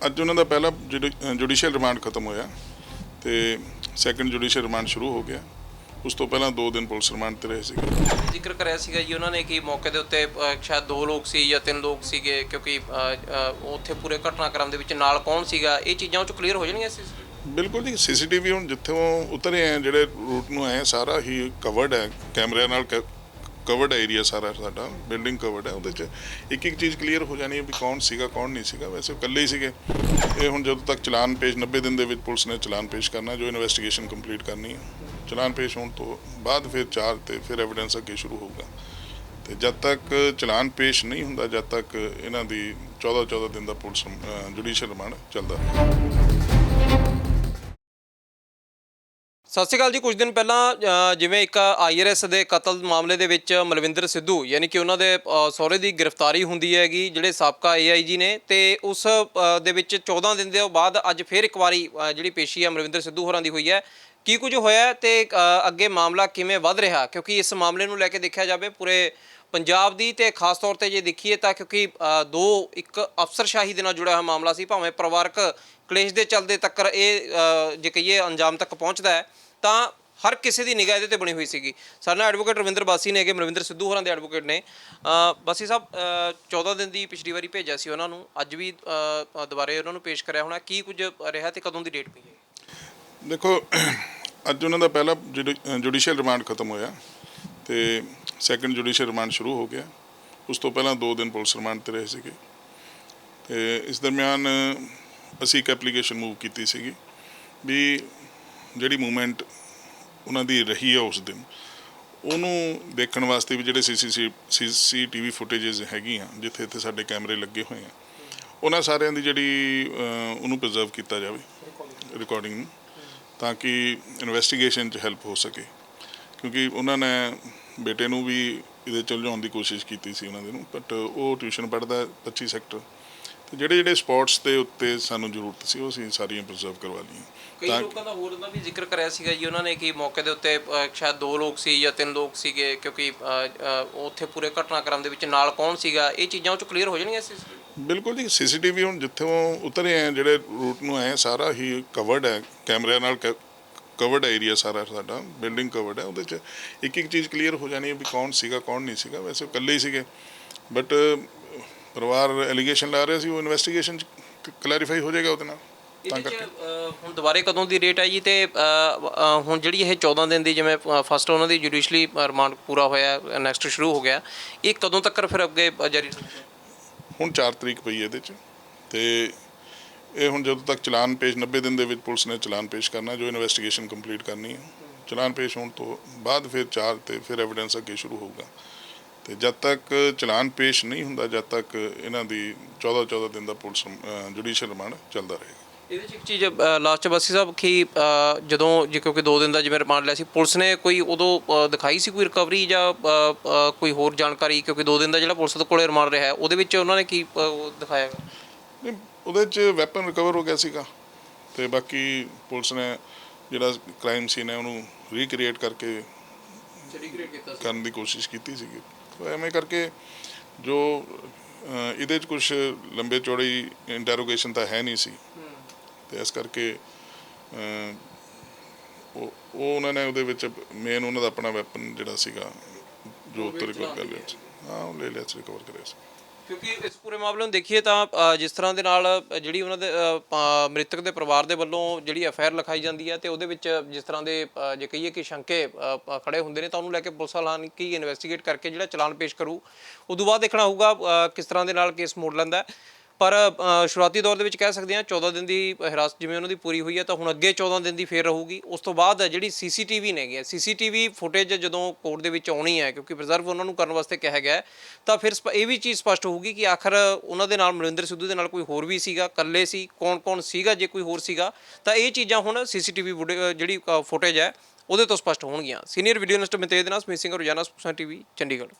ਅੱਜ ਉਹਨਾਂ ਦਾ ਪਹਿਲਾ ਜੁਡੀਸ਼ੀਅਲ ਰਿਮਾਂਡ ਖਤਮ ਹੋਇਆ ਤੇ ਸੈਕੰਡ ਜੁਡੀਸ਼ੀਅਲ ਰਿਮਾਂਡ ਸ਼ੁਰੂ ਹੋ ਗਿਆ। ਉਸ ਤੋਂ ਪਹਿਲਾਂ 2 ਦਿਨ ਪੁਲਿਸ ਰਿਮਾਂਡ ਤੇ ਰਹੇ ਸੀਗੇ। ਜ਼ਿਕਰ ਕਰਿਆ ਸੀਗਾ ਜੀ ਉਹਨਾਂ ਨੇ ਕਿ ਮੌਕੇ ਦੇ ਉੱਤੇ ਸ਼ਾਇਦ ਦੋ ਲੋਕ ਸੀ ਜਾਂ ਤਿੰਨ ਲੋਕ ਸੀਗੇ ਕਿਉਂਕਿ ਉੱਥੇ ਪੂਰੇ ਘਟਨਾਕ੍ਰਮ ਦੇ ਵਿੱਚ ਨਾਲ ਕੌਣ ਸੀਗਾ ਇਹ ਚੀਜ਼ਾਂ ਉਹ ਚ ਕਲੀਅਰ ਹੋ ਜਾਣਗੀਆਂ ਸੀ? ਬਿਲਕੁਲ ਜੀ ਸੀਸੀਟੀਵੀ ਹੁਣ ਜਿੱਥੋਂ ਉਤਰੇ ਆ ਜਿਹੜੇ ਰੂਟ ਨੂੰ ਆਏ ਸਾਰਾ ਹੀ ਕਵਰਡ ਹੈ ਕੈਮਰਿਆਂ ਨਾਲ ਕਵਰਡ ਏਰੀਆ ਸਾਰਾ ਸਾਡਾ ਬਿਲਡਿੰਗ ਕਵਰਡ ਹੈ ਉਹਦੇ ਚ। ਇੱਕ ਇੱਕ ਚੀਜ਼ ਕਲੀਅਰ ਹੋ ਜਾਣੀ ਹੈ ਵੀ ਕੌਣ ਸੀਗਾ, ਕੌਣ ਨਹੀਂ ਸੀਗਾ। ਵੈਸੇ ਉਹ ਇਕੱਲੇ ਹੀ ਸੀਗੇ। ਇਹ ਹੁਣ ਜਦੋਂ ਤੱਕ ਚਲਾਨ ਪੇਸ਼ 90 ਦਿਨ ਦੇ ਵਿੱਚ ਪੁਲਿਸ ਨੇ ਚਲਾਨ ਪੇਸ਼ ਕਰਨਾ, ਜੋ ਇਨਵੈਸਟੀਗੇਸ਼ਨ ਕੰਪਲੀਟ ਕਰਨੀ ਹੈ। ਚਲਾਨ ਪੇਸ਼ ਹੋਣ ਤੋਂ ਬਾਅਦ ਫਿਰ ਚਾਰ ਤੇ ਫਿਰ ਐਵੀਡੈਂਸ ਅੱਗੇ ਸ਼ੁਰੂ ਹੋਊਗਾ। ਤੇ ਜਦ ਤੱਕ ਚਲਾਨ ਪੇਸ਼ ਨਹੀਂ ਹੁੰਦਾ, ਜਦ ਤੱਕ ਇਹਨਾਂ ਦੀ 14 14 ਦਿਨ ਦਾ ਪੁਲਿਸ ਜੁਡੀਸ਼ੀਅਲ ਰਿਮਾਂਡ ਚੱਲਦਾ। ਸਤਿ ਸ਼੍ਰੀ ਅਕਾਲ ਜੀ, ਕੁਝ ਦਿਨ ਪਹਿਲਾਂ ਜਿਵੇਂ ਇੱਕ ਆਈਆਰਐਸ ਦੇ ਕਤਲ ਮਾਮਲੇ ਦੇ ਵਿੱਚ ਮਲਵਿੰਦਰ ਸਿੱਧੂ, ਯਾਨੀ ਕਿ ਉਹਨਾਂ ਦੇ ਸਹੁਰੇ ਦੀ ਗ੍ਰਿਫਤਾਰੀ ਹੁੰਦੀ ਹੈਗੀ, ਜਿਹੜੇ ਸਾਬਕਾ ਏਆਈਜੀ ਨੇ, ਤੇ ਉਸ ਦੇ ਵਿੱਚ 14 ਦਿਨ ਦੇ ਬਾਅਦ ਅੱਜ ਫਿਰ ਇੱਕ ਵਾਰੀ ਜਿਹੜੀ ਪੇਸ਼ੀ ਹੈ ਮਲਵਿੰਦਰ ਸਿੱਧੂ ਹੋਰਾਂ ਦੀ ਹੋਈ ਹੈ। ਕੀ ਕੁਝ ਹੋਇਆ ਹੈ ਤੇ ਅੱਗੇ ਮਾਮਲਾ ਕਿਵੇਂ ਵੱਧ ਰਿਹਾ? ਕਿਉਂਕਿ ਇਸ ਮਾਮਲੇ ਨੂੰ ਲੈ ਕੇ ਦੇਖਿਆ ਜਾਵੇ ਪੂਰੇ ਪੰਜਾਬ ਦੀ ਤੇ ਖਾਸ ਤੌਰ ਤੇ ਜੇ ਦੇਖੀਏ ਤਾਂ ਕਿਉਂਕਿ ਦੋ, ਇੱਕ ਅਫਸਰਸ਼ਾਹੀ ਦੇ ਨਾਲ ਜੁੜਿਆ ਹੋਇਆ ਮਾਮਲਾ ਸੀ, ਭਾਵੇਂ ਪਰਿਵਾਰਕ ਕਲੇਸ਼ ਦੇ ਚੱਲਦੇ ਤੱਕ ਇਹ ਜੇ ਕਹੀਏ ਅੰਜਾਮ ਤੱਕ ਪਹੁੰਚਦਾ ਹੈ। ਤਾਂ ਹਰ ਕਿਸੇ ਦੀ ਨਿਗਾਹ ਇਹਦੇ ਤੇ ਬਣੀ ਹੋਈ ਸੀਗੀ। ਸਾਡੇ ਨਾਲ ਐਡਵੋਕੇਟ ਰਵਿੰਦਰ ਬਾਸੀ ਨੇ ਹੈਗੇ ਰਵਿੰਦਰ ਸਿੱਧੂ ਹੋਰਾਂ ਦੇ ਐਡਵੋਕੇਟ ਨੇ। ਬਾਸੀ ਸਾਹਿਬ ਅ, 14 ਦਿਨ ਦੀ ਪਿਛਲੀ ਵਾਰੀ ਭੇਜਿਆ ਸੀ ਉਹਨਾਂ ਨੂੰ। ਅੱਜ ਵੀ ਦੁਬਾਰੇ ਉਹਨਾਂ ਨੂੰ ਪੇਸ਼ ਕਰਿਆ ਹੋਣਾ। ਕੀ ਕੁਝ ਰਿਹਾ ਤੇ ਕਦੋਂ ਦੀ ਡੇਟ ਪਈ ਹੈ? ਦੇਖੋ ਅੱਜ ਉਹਨਾਂ ਦਾ ਪਹਿਲਾ ਜੁਡੀਸ਼ੀਅਲ ਰਿਮਾਂਡ ਖਤਮ ਹੋਇਆ। ਤੇ ਸੈਕੰਡ ਜੁਡੀਸ਼ੀਅਲ ਰਿਮਾਂਡ ਸ਼ੁਰੂ ਹੋ ਗਿਆ। ਉਸ ਤੋਂ ਪਹਿਲਾਂ 2 ਦਿਨ ਪੁਲਿਸ ਰਿਮਾਂਡ ਤੇ ਰਹੇ ਸੀਗੇ। ਤੇ ਇਸ ਦਰਮਿਆਨ ਅਸੀਂ ਇੱਕ ਐਪਲੀਕੇਸ਼ਨ ਮੂਵ ਕੀਤੀ ਸੀਗੀ। ਵੀ ਜਿਹੜੀ ਮੂਵਮੈਂਟ ਉਹਨਾਂ ਦੀ ਰਹੀ ਹੈ ਉਸ ਦਿਨ, ਉਹਨੂੰ ਦੇਖਣ ਵਾਸਤੇ ਵੀ ਜਿਹੜੇ ਸੀਸੀਸੀ, ਸੀਸੀਟੀਵੀ ਫੁਟੇजेस ਹੈਗੀਆਂ, ਜਿੱਥੇ ਇੱਥੇ ਸਾਡੇ ਕੈਮਰੇ ਲੱਗੇ ਹੋਏ ਆ, ਉਹਨਾਂ ਸਾਰਿਆਂ ਦੀ ਜਿਹੜੀ ਉਹਨੂੰ ਪ੍ਰੀਜ਼ਰਵ ਕੀਤਾ ਜਾਵੇ ਰਿਕਾਰਡਿੰਗ ਨੂੰ, ਤਾਂ ਕਿ ਇਨਵੈਸਟੀਗੇਸ਼ਨ 'ਚ ਹੈਲਪ ਹੋ ਸਕੇ। ਕਿਉਂਕਿ ਉਹਨਾਂ ਨੇ ਬੇਟੇ ਨੂੰ ਵੀ ਇਹਦੇ ਚ ਉਲਝਾਉਣ ਦੀ ਕੋਸ਼ਿਸ਼ ਕੀਤੀ ਸੀ ਉਹਨਾਂ ਦੇ ਨੂੰ ਬਟ ਉਹ ਟਿਊਸ਼ਨ ਪੜ੍ਹਦਾ 25 ਸੈਕਟਰ ਤੇ ਜਿਹੜੇ ਜਿਹੜੇ ਸਪੌਟਸ ਦੇ ਉੱਤੇ ਸਾਨੂੰ ਜ਼ਰੂਰਤ ਸੀ ਉਹ ਅਸੀਂ ਸਾਰੀਆਂ ਪ੍ਰੀਜ਼ਰਵ ਕਰਵਾ ਲਈਆਂ। ਕਈ ਤਾਂ ਲੋਕਾਂ ਦਾ ਹੋਰ ਦਾ ਵੀ ਜ਼ਿਕਰ ਕਰਿਆ ਸੀਗਾ ਜੀ ਉਹਨਾਂ ਨੇ ਕਿ ਮੌਕੇ ਦੇ ਉੱਤੇ ਅ, ਸ਼ਾਇਦ ਦੋ ਲੋਕ ਸੀ ਜਾਂ ਤਿੰਨ ਲੋਕ ਸੀਗੇ ਕਿਉਂਕਿ ਅ, ਅ, ਉੱਥੇ ਪੂਰੇ ਘਟਨਾਕ੍ਰਮ ਦੇ ਵਿੱਚ ਨਾਲ ਕੌਣ ਸੀਗਾ? ਇਹ ਚੀਜ਼ਾਂ ਉਹ ਚ ਕਲੀਅਰ ਹੋ ਜਾਣਗੀਆਂ ਸੀ? ਬਿਲਕੁਲ ਜੀ ਸੀਸੀਟੀਵੀ ਹੁਣ ਜਿੱਥੋਂ ਉਤਰੇ ਆ ਜਿਹੜੇ ਰੂਟ ਨੂੰ ਆਏ ਸਾਰਾ ਹੀ ਕਵਰਡ ਹੈ ਕੈਮਰਿਆਂ ਨਾਲ ਕਵਰਡ ਏਰੀਆ ਸਾਰਾ ਸਾਡਾ ਬਿਲਡਿੰਗ ਕਵਰਡ ਹੈ ਉਹਦੇ ਚ ਇੱਕ ਇੱਕ ਚੀਜ਼ ਕਲੀਅਰ ਹੋ ਜਾਣੀ ਹੈ ਵੀ ਕੌਣ ਸੀਗਾ ਕੌਣ ਨਹੀਂ ਸੀਗਾ। ਵੈਸੇ ਉਹ ਇਕੱਲੇ ਹੀ ਸੀਗੇ ਬਟ ਪਰਿਵਾਰ ਐਲੀਗੇਸ਼ਨ ਲਾ ਰਿਹਾ ਸੀ ਉਹ ਇਨਵੈਸਟੀਗੇਸ਼ਨ ਚ ਕਲੈਰੀਫਾਈ ਹੋ ਜਾਏਗਾ ਉਹਦੇ ਨਾਲ। ਤਾਂ ਇਹਦੇ ਚ ਕਰਕੇ। ਅ, ਹੁਣ ਦੁਬਾਰੇ ਕਦੋਂ ਦੀ ਡੇਟ ਹੈ ਜੀ ਤੇ ਅ, ਅ, ਹੁਣ ਜਿਹੜੀ ਇਹ 14 ਦਿਨ ਦੀ ਜਿਵੇਂ ਫਸਟ ਉਹਨਾਂ ਦੀ ਜੁਡੀਸ਼ਲੀ ਰਿਮਾਂਡ ਪੂਰਾ ਹੋਇਆ ਨੈਕਸਟ ਸ਼ੁਰੂ ਹੋ ਗਿਆ ਇਹ ਕਦੋਂ ਤੱਕ ਫਿਰ ਅੱਗੇ ਅ, ਜਾਰੀ ਰਹੂਗਾ? ਹੁਣ 4 ਤਰੀਕ ਪਈ ਇਹਦੇ ਚ। ਤੇ ਇਹ ਹੁਣ ਜਦੋਂ ਤੱਕ ਚਲਾਨ ਪੇਸ਼ 90 ਦਿਨ ਦੇ ਵਿੱਚ ਪੁਲਿਸ ਨੇ ਚਲਾਨ ਪੇਸ਼ ਕਰਨਾ ਜੋ ਇਨਵੈਸਟੀਗੇਸ਼ਨ ਕੰਪਲੀਟ ਕਰਨੀ ਹੈ ਚਲਾਨ ਪੇਸ਼ ਹੋਣ ਤੋਂ ਬਾਅਦ ਫਿਰ ਚਾਰ ਤੇ ਫਿਰ ਐਵੀਡੈਂਸ ਅੱਗੇ ਸ਼ੁਰੂ ਹੋਊਗਾ। ਤੇ ਜਦ ਤੱਕ ਚਲਾਨ ਪੇਸ਼ ਨਹੀਂ ਹੁੰਦਾ ਜਦ ਤੱਕ ਇਹਨਾਂ ਦੀ 14 14 ਦਿਨ ਦਾ ਪੁਲਿਸ ਜੁਡੀਸ਼ੀਅਲ ਰਿਮਾਂਡ ਚੱਲਦਾ ਰਹੇਗਾ। ਇਹਦੇ ਚ ਇੱਕ ਚੀਜ਼ ਲਾਸਟ ਬਸੀ ਸਾਹਿਬ ਕਿ ਜਦੋਂ ਜੇ ਕਿਉਂਕਿ 2 ਦਿਨ ਦਾ ਜਿਵੇਂ ਰਿਮਾਂਡ ਲਿਆ ਸੀ ਪੁਲਿਸ ਨੇ ਕੋਈ ਉਦੋਂ ਦਿਖਾਈ ਸੀ ਕੋਈ ਰਿਕਵਰੀ ਜਾਂ ਕੋਈ ਹੋਰ ਜਾਣਕਾਰੀ? ਕਿਉਂਕਿ 2 ਦਿਨ ਦਾ ਜਿਹੜਾ ਪੁਲਿਸ ਦੇ ਕੋਲੇ ਰਿਮਾਂਡ ਰਿਹਾ ਹੈ ਉਹਦੇ ਵਿੱਚ ਉਹਨਾਂ ਨੇ ਕੀ ਦਿਖਾਇਆ? ਨਹੀਂ ਉਹਦੇ ਚ ਵੈਪਨ ਰਿਕਵਰ ਹੋ ਗਿਆ ਸੀਗਾ ਤੇ ਬਾਕੀ ਪੁਲਿਸ ਨੇ ਜਿਹੜਾ ਕ੍ਰਾਈਮ ਸੀਨ ਹੈ ਉਹਨੂੰ ਰੀਕ੍ਰੀਏਟ ਕਰਕੇ ਕਰਨ ਦੀ ਕੋਸ਼ਿਸ਼ ਕੀਤੀ ਸੀਗੀ। ਤਾਂ ਐਵੇਂ ਕਰਕੇ ਜੋ ਇਹਦੇ 'ਚ ਕੁਝ ਲੰਬੇ ਚੌੜੀ ਇੰਟਰੋਗੇਸ਼ਨ ਤਾਂ ਹੈ ਨਹੀਂ ਸੀ। ਤੇ ਇਸ ਕਰਕੇ ਉਹ ਉਹ ਉਹਨਾਂ ਨੇ ਉਹਦੇ ਵਿੱਚ ਮੇਨ ਉਹਨਾਂ ਦਾ ਆਪਣਾ ਵੈਪਨ ਜਿਹੜਾ ਸੀਗਾ ਜੋ ਉੱਤਰ ਰਿਕਵਰ ਕਰ ਲਿਆ ਸੀ। ਹਾਂ ਉਹ ਲੈ ਲਿਆ ਸੀ ਰਿਕਵਰ ਕਰਿਆ ਸੀ। ਕਿਉਂਕਿ ਇਸ ਪੂਰੇ ਮਾਮਲੇ ਨੂੰ ਦੇਖੀਏ ਤਾਂ ਅ, ਜਿਸ ਤਰ੍ਹਾਂ ਦੇ ਨਾਲ ਅ, ਜਿਹੜੀ ਉਹਨਾਂ ਦੇ ਅ, ਪ- ਮ੍ਰਿਤਕ ਦੇ ਪਰਿਵਾਰ ਦੇ ਵੱਲੋਂ ਜਿਹੜੀ ਐਫਆਈਆਰ ਲਿਖਾਈ ਜਾਂਦੀ ਹੈ ਤੇ ਉਹਦੇ ਵਿੱਚ ਜਿਸ ਤਰ੍ਹਾਂ ਦੇ ਅ, ਜੇ ਕਹੀਏ ਕਿ ਸ਼ੰਕੇ ਅ, ਪ- ਖੜੇ ਹੁੰਦੇ ਨੇ ਤਾਂ ਉਹਨੂੰ ਲੈ ਕੇ ਪੁਲਿਸ ਵਾਲਾ ਕੀ ਇਨਵੈਸਟੀਗੇਟ ਕਰਕੇ ਜਿਹੜਾ ਚਲਾਨ ਪੇਸ਼ ਕਰੂ ਉਦੋਂ ਬਾਅਦ ਦੇਖਣਾ ਹੋਊਗਾ ਅ, ਕਿਸ ਤਰ੍ਹਾਂ ਦੇ ਨਾਲ ਕੇਸ ਮੋੜ ਲੈਂਦਾ ਹੈ। ਪਰ ਅ, ਸ਼ੁਰੂਆਤੀ ਦੌਰ ਦੇ ਵਿੱਚ ਕਹਿ ਸਕਦੇ ਹਾਂ 14 ਦਿਨ ਦੀ ਹਿਰਾਸਤ ਜਿਵੇਂ ਉਹਨਾਂ ਦੀ ਪੂਰੀ ਹੋਈ ਹੈ ਤਾਂ ਹੁਣ ਅੱਗੇ 14 ਦਿਨ ਦੀ ਫੇਰ ਰਹੂਗੀ। ਉਸ ਤੋਂ ਬਾਅਦ ਜਿਹੜੀ ਸੀਸੀਟੀਵੀ ਨੇਗੇ ਸੀਸੀਟੀਵੀ ਫੁਟੇਜ ਜਦੋਂ ਕੋਰਟ ਦੇ ਵਿੱਚ ਆਉਣੀ ਹੈ ਕਿਉਂਕਿ ਪ੍ਰੀਜ਼ਰਵ ਉਹਨਾਂ ਨੂੰ ਕਰਨ ਵਾਸਤੇ ਕਿਹਾ ਗਿਆ ਹੈ, ਤਾਂ ਫਿਰ ਸਪ- ਇਹ ਵੀ ਚੀਜ਼ ਸਪਸ਼ਟ ਹੋਊਗੀ ਕਿ ਆਖਰ ਉਹਨਾਂ ਦੇ ਨਾਲ ਮਨਿੰਦਰ ਸਿੱਧੂ ਦੇ ਨਾਲ ਕੋਈ ਹੋਰ ਵੀ ਸੀਗਾ ਇਕੱਲੇ ਸੀ ਕੌਣ ਕੌਣ ਸੀਗਾ ਜੇ ਕੋਈ ਹੋਰ ਸੀਗਾ ਤਾਂ ਇਹ ਚੀਜ਼ਾਂ ਹੁਣ ਸੀਸੀਟੀਵੀ ਜਿਹੜੀ ਫੁਟੇਜ ਹੈ ਉਹਦੇ ਤੋਂ ਸਪਸ਼ਟ ਹੋਣਗੀਆਂ। ਸੀਨੀਅਰ ਵੀਡੀਓ ਅਨਲਿਸਟ ਮਿਤੇਜ ਦੇ ਨਾਲ ਸਮੀਤ ਸਿੰਘ ਰੋਜ਼ਾਨਾ ਸਪੋਕਸਨ ਟੀਵੀ ਚੰਡੀਗੜ੍ਹ।